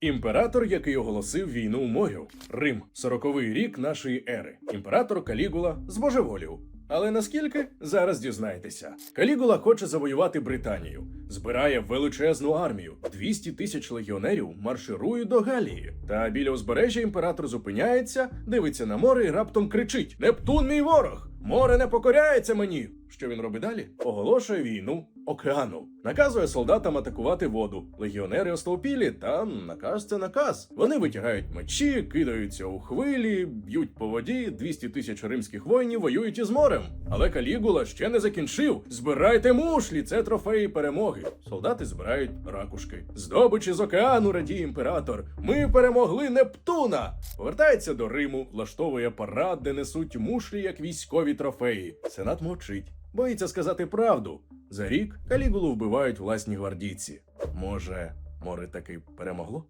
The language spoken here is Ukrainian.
Імператор, який оголосив війну морю. Рим, сороковий рік нашої ери. Імператор Калігула збожеволів. Але наскільки зараз дізнаєтеся, Калігула хоче завоювати Британію, збирає величезну армію. 200 тисяч легіонерів марширують до Галії. Та біля узбережжя імператор зупиняється, дивиться на море і раптом кричить: Нептун, мій ворог! Море не покоряється мені. Що він робить далі? Оголошує війну океану. Наказує солдатам атакувати воду. Легіонери остовпілі, та наказ це наказ. Вони витягають мечі, кидаються у хвилі, б'ють по воді. 200 тисяч римських воїнів воюють із морем. Але Калігула ще не закінчив. Збирайте мушлі, це трофеї перемоги. Солдати збирають ракушки. Здобичі з океану радіє імператор. Ми перемогли Нептуна. Повертається до Риму, влаштовує парад, де несуть мушлі як військові трофеї. Сенат мовчить. Боїться сказати правду. За рік Калігулу вбивають власні гвардійці. Може, море таки перемогло?